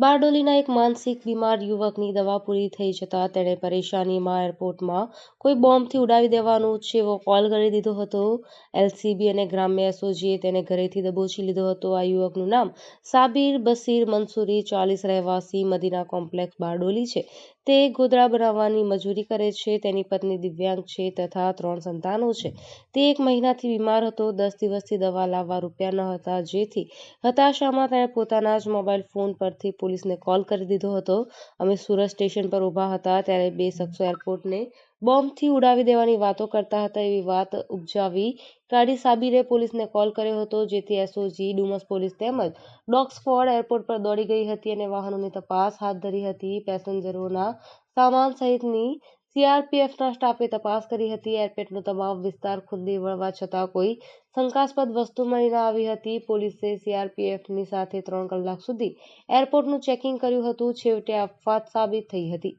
બારડોલીના એક માનસિક બીમાર યુવકની દવા પૂરી થઈ જતા તેણે પરેશાનીમાં એરપોર્ટમાં કોઈ બોમ્બથી ઉડાવી દેવાનો છે કોલ કરી દીધો હતો. એલસીબી અને ગ્રામ્ય એસઓજીએ તેને ઘરેથી દબોચી લીધો હતો. આ યુવકનું નામ સાબિર બસીર મંસૂરી, ચાલીસ રહેવાસી, મદીના કોમ્પ્લેક્સ બારડોલી છે. તે ગોદડા બનાવવાની મજૂરી કરે છે, તેની પત્ની દિવ્યાંગ છે તથા ત્રણ સંતાનો છે. તે એક મહિનાથી બીમાર હતો, દસ દિવસથી દવા લાવવા રૂપિયા ન હતા, જેથી હતાશામાં તેણે પોતાના જ મોબાઈલ ફોન પરથી પોલીસને કોલ કરી દીધો હતો. અમે સુરત સ્ટેશન પર ઊભા હતા ત્યારે બે શખ્સો એરપોર્ટને બોમ્બથી ઉડાવી દેવાની વાતો કરતા હતા એવી વાત ઉપજાવી. કાઢી સાબિરે પોલીસને કોલ કર્યો હતો, જેથી એસઓજી, ડુમસ પોલીસ તેમજ ડોગ સ્ક્વોડ એરપોર્ટ પર દોડી ગઈ હતી અને વાહનોની તપાસ હાથ ધરી હતી. પેસેન્જરોના સામાન સહિતની સીઆરપીએફના સ્ટાફે તપાસ કરી હતી. એરપોર્ટનો તમામ વિસ્તાર ખુલ્લી વળવા છતાં કોઈ શંકાસ્પદ વસ્તુ મળી ન આવી હતી. પોલીસે સીઆરપીએફની સાથે ત્રણ કલાક સુધી એરપોર્ટનું ચેકિંગ કર્યું હતું. છેવટે અફવાત સાબિત થઈ હતી.